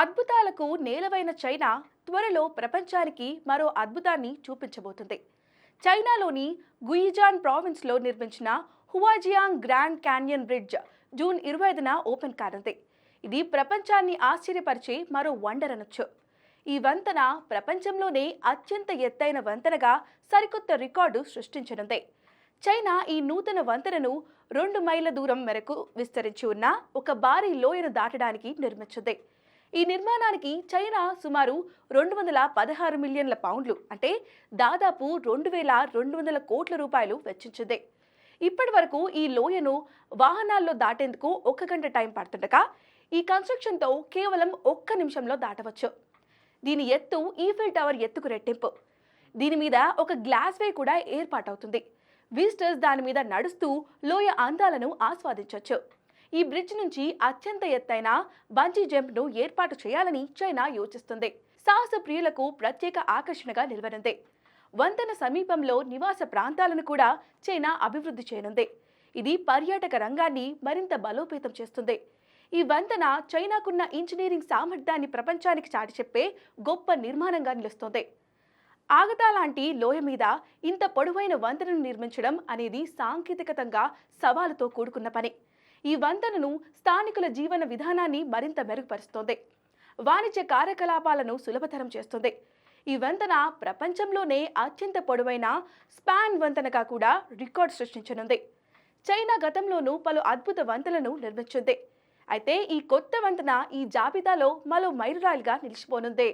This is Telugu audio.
అద్భుతాలకు నేలవైన చైనా త్వరలో ప్రపంచానికి మరో అద్భుతాన్ని చూపించబోతుంది. చైనాలోని గుయిజాన్ ప్రావిన్స్లో నిర్మించిన Huajiang grand canyon bridge June ఇరవై ఐదున ఓపెన్ కానుంది. ఇది ప్రపంచాన్ని ఆశ్చర్యపరిచే మరో వండర్ అనొచ్చు ఈ వంతెన ప్రపంచంలోనే అత్యంత ఎత్తైన వంతెనగా సరికొత్త రికార్డు సృష్టించనుంది. చైనా ఈ నూతన వంతెనను రెండు మైళ్ళ దూరం మేరకు విస్తరించి ఉన్న ఒక భారీ లోయను దాటడానికి నిర్మించింది. ఈ నిర్మాణానికి చైనా సుమారు రెండు వందల పదహారు మిలియన్ల పౌండ్లు అంటే దాదాపు రెండు వేల రెండు వందల కోట్ల రూపాయలు వెచ్చించింది. ఇప్పటి వరకు ఈ లోయను వాహనాల్లో దాటేందుకు ఒక గంట టైం పడుతుండగా ఈ కన్స్ట్రక్షన్తో కేవలం ఒక్క నిమిషంలో దాటవచ్చు. దీని ఎత్తు ఈఫిల్ టవర్ ఎత్తుకు రెట్టింపు. దీని మీద ఒక గ్లాస్ వే కూడా ఏర్పాటవుతుంది. విజిటర్స్ దాని మీద నడుస్తూ లోయ అందాలను ఆస్వాదించవచ్చు ఈ బ్రిడ్జ్ నుంచి అత్యంత ఎత్తైన బంజీ జంప్ను ఏర్పాటు చేయాలని చైనా యోచిస్తుంది. సాహస ప్రియులకు ప్రత్యేక ఆకర్షణగా నిలవనుంది. వంతెన సమీపంలో నివాస ప్రాంతాలను కూడా చైనా అభివృద్ధి చేయనుంది. ఇది పర్యాటక రంగాన్ని మరింత బలోపేతం చేస్తుంది. ఈ వంతెన చైనాకున్న ఇంజనీరింగ్ సామర్థ్యాన్ని ప్రపంచానికి చాటి చెప్పే గొప్ప నిర్మాణంగా నిలుస్తోంది. ఆగతా లాంటి లోయ మీద ఇంత పొడవైన వంతెనను నిర్మించడం అనేది సాంకేతికతంగా సవాలుతో కూడుకున్న పని. ఈ వంతెనను స్థానికుల జీవన విధానాన్ని మరింత మెరుగుపరుస్తోంది. వాణిజ్య కార్యకలాపాలను సులభతరం చేస్తుంది. ఈ వంతెన ప్రపంచంలోనే అత్యంత పొడవైన స్పాన్ వంతెనగా కూడా రికార్డ్ సృష్టించనుంది. చైనా గతంలోనూ పలు అద్భుత వంతెనలను నిర్మించింది. అయితే ఈ కొత్త వంతెన ఈ జాబితాలో మరో మైలురాయిగా నిలిచిపోనుంది.